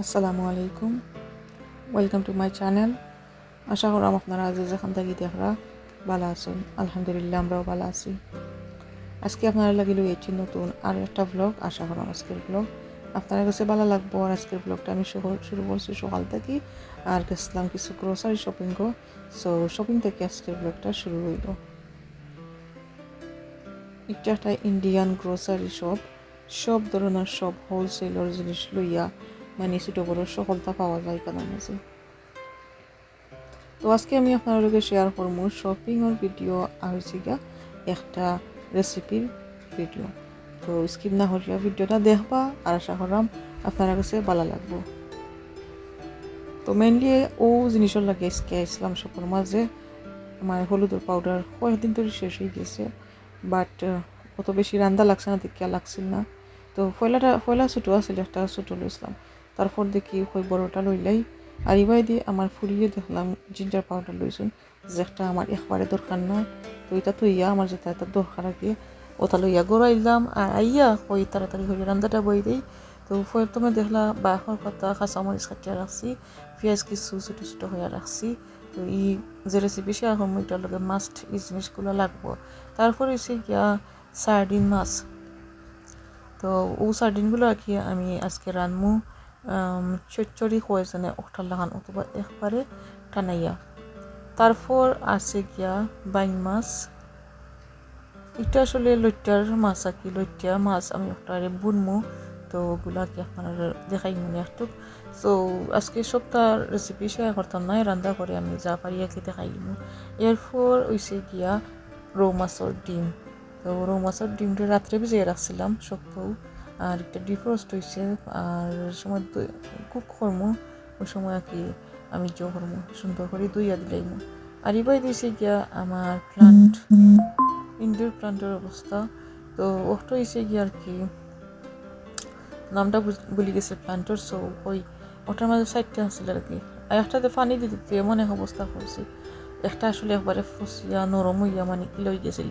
আসসালামু আলাইকুম welcome to my channel আশা করাম আপনারা আজ যেখান থেকে দেখরা ভালো আছেন আলহামদুলিল্লাহ আমরাও ভালো আছি আজকে আপনারা লাগিল এটি নতুন আর একটা ব্লগ আশা করাম আজকের ব্লগ আপনার কাছে ভালো লাগবো। আর আজকের ব্লগটা আমি শুরু- করছি সকাল থেকে। আর গেছিলাম কিছু গ্রোসারি শপিংও সো শপিং থেকে আজকের ব্লগটা শুরু হইল। এটা একটা ইন্ডিয়ান গ্রোসারি শপ সব ধরনের সব হোলসেলের জিনিস লইয়া মানে ছোটো বড়ো সকলটা পাওয়া যায় এখানের মাঝে। তো আজকে আমি আপনাদেরকে শেয়ার করব শপিংয়ের ভিডিও আর গিয়া একটা রেসিপির ভিডিও তো স্কিপ না হলিয়া ভিডিওটা দেখবা, আর আশা করাম আপনার কাছে ভালো লাগবো। তো মেনলি ও জিনিসের লাগে আজকে ইসলাম শপের মাঝে। আমার হলুদের পাউডার কয়েকদিন ধরে শেষ হয়ে গেছে বাট অত বেশি রান্দা লাগছে না, দেখিয়া লাগছিল না। তো পয়লাটা পয়লা ছোটো আছিল একটা ছোটো লইছিলাম। তারপর দেখি ওই বড়টা লইলাই। আর ইবাই দিয়ে আমার ফুরিয়ে দেখলাম জিঞ্জার পাউডার লইছুন। যেটা আমার একবারে দরকার নয় তো এটা তো ইয়া আমার যেটা এটা দরকার আর আগে। ওটা লইয়া গড়াইলাম আর আইয়া ওই তাড়াতাড়ি হয়ে রান্নাটা বই দিই। তো প্রথমে দেখলা বাঁহর পাতা, কাঁচামরিচ কাটিয়া রাখছি, পেঁয়াজ কিছু ছোটো ছোটো হয়ে রাখছি। তো ই যে রেসিপি শেয়ার করব এটার লগে মাস্ট এই জিনিসগুলো লাগবো। তারপর হচ্ছে গিয়া সার্ডিন মাছ। তো ও সার্ডিনগুলো আর কি আমি আজকে রানমু চচ্চড়ি হয়েছে ওঠার লাগান অথবা একবারে টানাইয়া। তারপর আছে গিয়া বাইং মাছ। এটা আসলে লইটার মাছ আর কি লইটা মাছ আমি ওটারে বুনমু। তো ওগুলা কি আপনার দেখাই মনে একটু। তো আজকে সপ্তাহ রেসিপি শেয়ার করতাম না রান্না করে আমি যা পারি কি দেখাই দিমু এরপর হইছে গিয়া রৌ মাছের ডিম। তো রৌ মাছের ডিমটা রাত্রে ভিজিয়ে রাখছিলাম সপ্তাহ। আর একটা ডিফ্রস্ট হয়েছে আর সময় কুক করমু। ওই সময় আর কি আমি জো করমু সুন্দর করে দুইয়া দিলাইম। আর এবার দিয়েছে গিয়া আমার প্লান্ট ইনডোর প্লান্টের অবস্থা। তো ওটা হয়েছে গিয়া আর কি, নামটা বলি গেছে প্লান্টের সো ওই ওটার মাঝে সাইডটা আসছিল আর কি। আর একটাতে পানি দিতে দিতে এমন এক অবস্থা করছে একটা আসলে একবারে ফসিয়া নরম হইয়া মানে কি লই গেছিল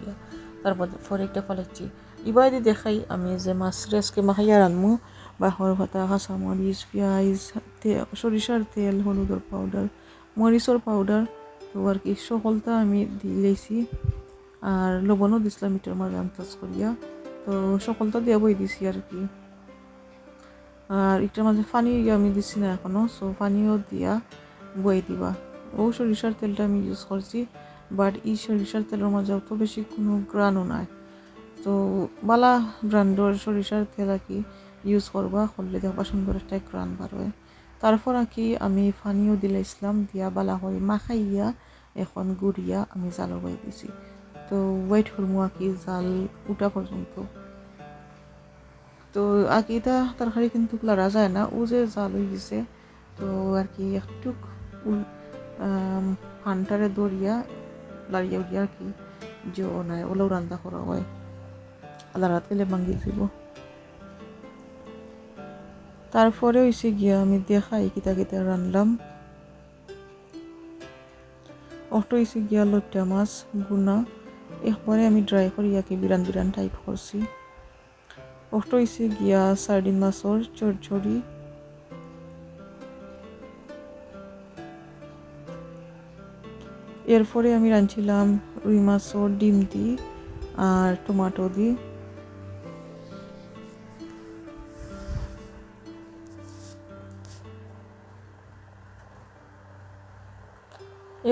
তারপর পরে একটা ফলাচ্ছি ইবাদি দেখাই আমি যে মাছ রেসকে মাখাইয়া রানমু বাহর ভাতা কাঁচামরিচ পেঁয়াজ সরিষার তেল হলুদের পাউডার মরিচর পাউডার তো আর কি সকলটা আমি দিলেছি আর লবণও দিছিলাম মিটার মাঝে আন্দাজ করিয়া তো সকলটা দিয়া বই দিছি আর কি। আর এটার মাঝে পানি আমি দিছি না এখনও সো পানিও দিয়া বই দিবা। ও সরিষার তেলটা আমি ইউজ করছি বাট এই সরিষার তেলের মাঝে অত বেশি কোনো গ্রানও নাই। তো বালা ব্র্যান্ডর সরিষার তেল আর কি ইউজ করবা করলে দেখবা সুন্দর একটা গ্রান বার হয় তারপর কি আমি পানিও দিলাইছিলাম দিয়া বালা হয় মাখাইয়া এখন গুড়িয়া আমি জাল বাই দিছি। তো ওয়েট করব আর কি জাল উঠা পর্যন্ত। তো আগে এটা তরকারি কিন্তু লাড়া যায় না, ও যে জাল হয়ে গেছে, তো আর কি একটু ফান্টারে দরিয়া লাড়িয়া উড়িয়া আর কি, যে নাই, ওলাও রান্না করা হয়। আলাদা তেলে ভাঙ্গি দিব। তারপরে হয়েছে গিয়া আমি দেখাই কিতা কিতা রানলাম। অটো হয়েছে গিয়া লইটা মাছ, গুনা। একবারে আমি ড্রাই করি ইয়াকে বিরান বিরান টাইপ করছি। অটো হয়েছে গিয়া সার্ডিন মাছর চড়চড়ি এরপরে আমি রাঁধছিলাম রুই মাছর, ডিম দি আর টমাটো দি।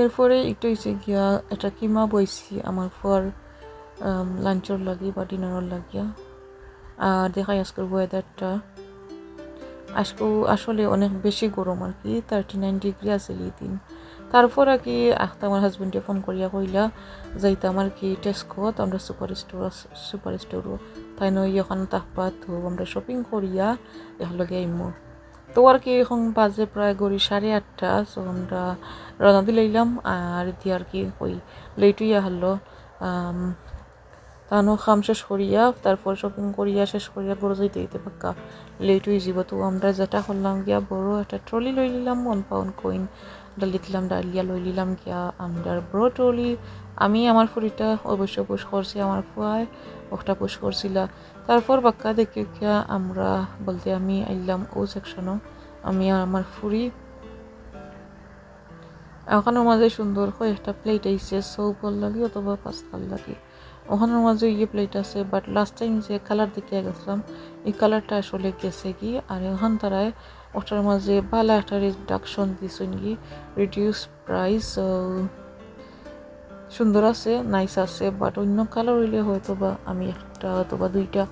এরপরে একটু হয়েছে গিয়া একটা কিমা বইছি আমার পর লাঞ্চর লাগি বা ডিনারের লাগিয়া। আর দেখাই আজকের ওয়েদারটা আজকে, আসলে অনেক বেশি গরম আর কি থার্টি নাইন ডিগ্রি আছে এই দিন। তারপর আর কি আখতা আমার হাজবেন্ডে ফোন করিয়া কইলা যাইতাম আর কি টেস্কোত আমরা সুপার স্টোর সুপার স্টোরও তাই নয়, এখন তাহপা আমরা শপিং করিয়া এহলগে আইমু। তো আর কি, এখন বাজে প্রায় গড়ি সাড়ে আটটা সো আমরা রওনা লইলাম আর দিয়ে আর কি ওই লেটুই হলো তানো খাম শেষ করিয়া, তারপর শপিং করিয়া শেষ করিয়া বড়ো যাইতে দিতে পাক্কা লেট হয়ে যাব। তো আমরা যেটা করলাম গিয়া, বড় একটা ট্রলি লই নিলাম ওয়ান পাউন্ড কইন ডালি দিলাম ডালিয়া লই নিলাম গিয়া আমরা ব্রটলি আমি আমার ফুরিটা অবশ্য পুষ করছি আমার ফুয়ায় ওটা পুষ করছিল তারপর বাক্কা দেখে গিয়া আমরা বলতে আমি আইলাম ও। সেকশনও আমি আমার ফুরি ওখানের মাঝে সুন্দর করে একটা প্লেট আইসে সৌপল লাগে অথবা পাস্তাল লাগে। ওখানের মাঝে ইয়ে প্লেট আছে বাট লাস্ট টাইম যে কালার দেখে গেছিলাম, এই কালারটা আসলে গেছে কি, আর এখন তারায় ওটার মাঝে ভালো একটা রিডাকশন দিছেন কি রিডিউস প্রাইস সুন্দর আছে নাইস আছে বাট অন্য কালার হইলে হয়তো বা আমি একটা অথবা দুইটা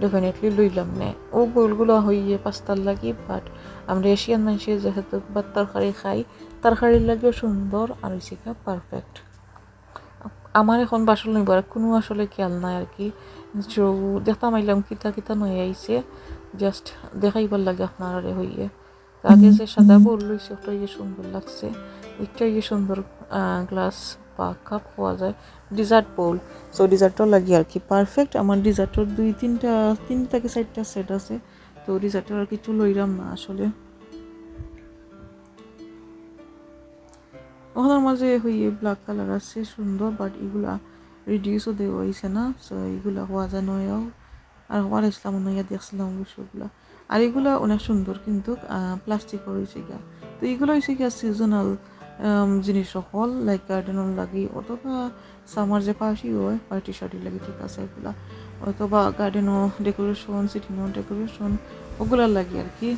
ডেফিনেটলি লইলাম না। ও গোলগুলো হইয়ে পাঁচটার লাগি বাট আমরা এশিয়ান মানুষের যেহেতু বা তরকারি খাই তরকারির লাগেও সুন্দর আর হয়েছে পারফেক্ট আমার এখন বাসল নইবার কোনো আসলে খেয়াল নাই আর কি। তো দেখতাম আইলাম কিতা কিতা নয় আইছে। জাস্ট দেখাইবার লাগে আপনার হইয়ে। আগে যে সাদা বোল লইছে, ওটা ইয়ে সুন্দর লাগছে। ওইটা ইয়ে সুন্দর গ্লাস বা কাপ পাওয়া যায়। ডিজার্ট বোল সো ডিজার্টও লাগে আর কি। পারফেক্ট আমার ডিজার্টর দুই তিনটা তিন থেকে চারটা সেট আছে। তো ডিজার্টর আর কিছু লইলাম না আসলে। ওখানের মাঝে হইয়ে ব্ল্যাক কালার আছে, সুন্দর বাট এগুলা রিডিউসও দেওয়া হয়েছে না সো এগুলা হওয়া যায় নয়াও। আর হওয়ার ইসলাম নয়া দেখছিলাম বিষয়গুলা আর এগুলা অনেক সুন্দর কিন্তু প্লাস্টিকও রয়েছে গিয়া। তো এগুলো হয়েছে গিয়া সিজনাল জিনিস হল লাইক গার্ডেনের লাগে, অথবা সামার যে পার্টি হয়, পার্টি শার্টি লাগে, ঠিক আছে এগুলা। অথবা গার্ডেনও ডেকোরেশন সিটিংও ডেকোরেশন ওগুলার লাগে আর কি।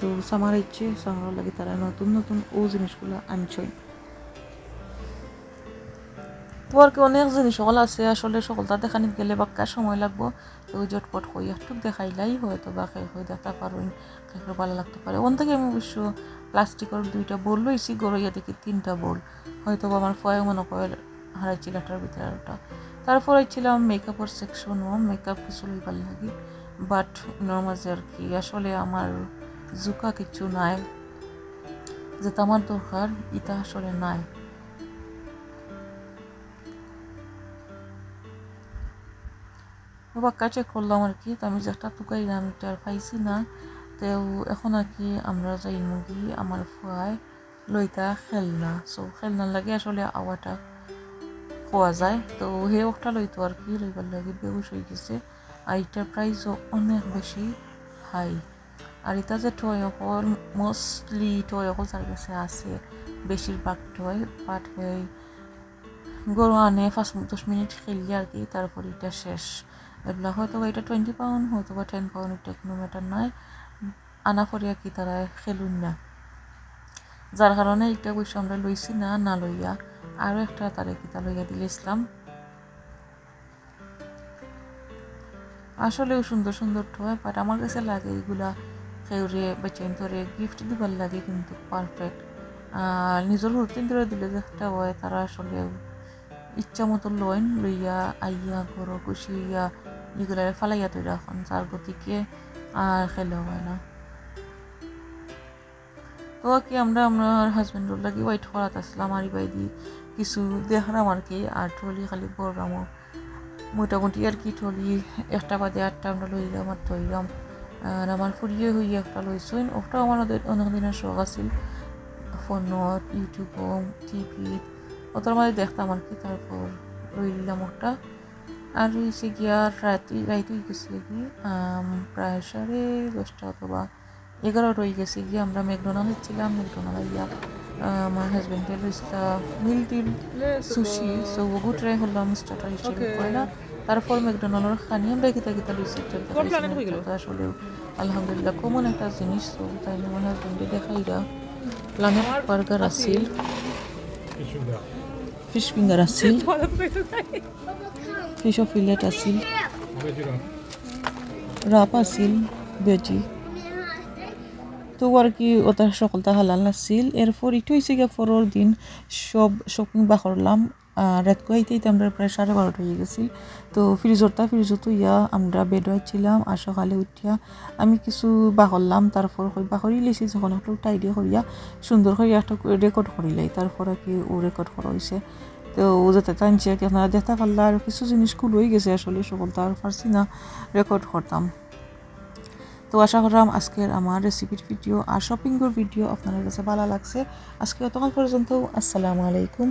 তো সামার ইচ্ছে সামার লাগে, তারা নতুন নতুন ও জিনিসগুলো আনছয় তো আর কি অনেক জিনিস সকল আছে, আসলে সকলটা দেখানি গেলে বাক্কা সময় লাগবো। তো জটপট হই একটু দেখাইলাই হয়তো বা খেয়ে হয়ে দেখতে পারুন খেয়ে ভালো লাগতে পারে। ওখান থেকে আমি অবশ্য প্লাস্টিকের দুইটা বোল লইছি, গড়ইয়া দেখি তিনটা বোল হয়তো বা আমার ফয়ে মনে করে হারাইছিল এটার ভিতরে ওটা তারপর ছিলাম মেকআপের সেকশনও মেকআপ কিছু লইবার লাগে। বাট নর্মাজে আর কি, আসলে আমার জুকা কিছু নাই। যেটা আমার দরকার এটা আসলে নাই। বাক্কা চেক করলাম আর কি। তো আমি যেটা টুকাইলাম এটা আর পাইছি না। তো এখন আর কি আমরা যাই মুগি আমার ফুয়ায় লইতা খেলনা। সো খেলনা লাগে আসলে আওয়াটা পাওয়া যায়। তো সেই ওটা লইতো আর কি, লইবার লাগে বেউস হয়ে গেছে। আর এটার প্রাইসও অনেক বেশি হাই আর এটা যে টয় অকল মোস্টলি টয় অকল তার কাছে আছে। বেশিরভাগ টয় বাট গরু আনে, পাঁচ দশ মিনিট খেলি আর কি, তারপর এটা শেষ। এগুলা হয়তো বা এটা টোয়েন্টি পাউন্ড হয়তো বা টেন পাউন্ড এটা কোনো ম্যাটার নয় আনা পরিয়া কি তারা খেলুন না। যার কারণে এটা বসে আমরা লইছি না না লইয়া। আরও একটা তারে কিতা লইয়া দিলে ইসলাম। আসলেও সুন্দর সুন্দর টয় বাট আমার কাছে লাগে এগুলা কেউরে বেচেন ধরে গিফট দিবার লাগে কিন্তু পারফেক্ট নিজের রুটিন ধরে দিলে একটা হয়, তারা আসলে ইচ্ছা মতো লইন, লইয়া আইয়া গরো খুশি ইয়া এগুলা ফালাইয়া তৈরি এখন যার গতিকে আর খেলে না তো কি আমরা, আমার হাজব্যান্ডর লাগে ওয়াইট করাত আসলাম আর বাইদি কিছু দেখলাম আর কি, আর ট্রলি খালি বড়রামও মোটামুটি আর কি ট্রলি একটা বাদে আটটা আমরা লইলাম আর ধরলাম। আর আমার ফুরিয়ে হইয়া একটা লইছেন ওটা আমার অনেক দিনের শখ আছিল। ফোনত ইউটিউবত টিভিত ওটার মাঝে দেখতাম আর কি, তারপর লই নিলাম ওটা। আর হয়েছে গিয়া রাতে রাইত হয়ে গেছে কি প্রায় সাড়ে দশটা অথবা এগারো রয়ে গেছে গিয়ে আমরা ম্যাকডোনাল্ড ছিলাম। ম্যাকডোনাল্ড ইয়া আমার হাজব্যান্ডের রয়েছে মিল টিল সুশি সো ওগু ট্রাই হলাম স্টার্টার হিসেবে পয়লা তারপর ম্যাকডোনাল্ডের খানি আমরা কিতা কিতা লইছি আসলে আলহামদুলিল্লাহ কমন একটা জিনিস তো তাই আমার হাজব্যান্ডে দেখাইরা প্লানেট বার্গার আছিল ফিশ ফিঙ্গার আছিল অফ ফিলেট আছিল। রাপ আছিল বেজি তো আর কি ওটা সকলটা হালাল নাছিল। এরপর ইটো হয়েছে গিয়ে পরের দিন সব শপিং বা করলাম। রাত কইতে আমরা প্রায় সাড়ে বারোটা হয়ে গেছিল। তো ফ্রিজরটা ফ্রিজতো ইয়া আমরা বেড ছিলাম আর সকালে উঠিয়া আমি কিছু বাহরলাম তারপর বাহরি লেছি যখন একটু টাইডি করিয়া সুন্দর করে একটা রেকর্ড করিলাই। তারপর আর কি ও রেকর্ড করা হয়েছে তো ও যাতে টানছে আপনারা দেখতে পারলে আর কিছু জিনিস কুল হয়ে গেছে আসলে, সকল তো আর পারছি না রেকর্ড করতাম। তো আশা করলাম আজকের আমার রেসিপির ভিডিও আর শপিংয়ের ভিডিও আপনাদের কাছে ভালো লাগছে। আজকে অতক্ষণ পর্যন্ত, আসসালামু আলাইকুম।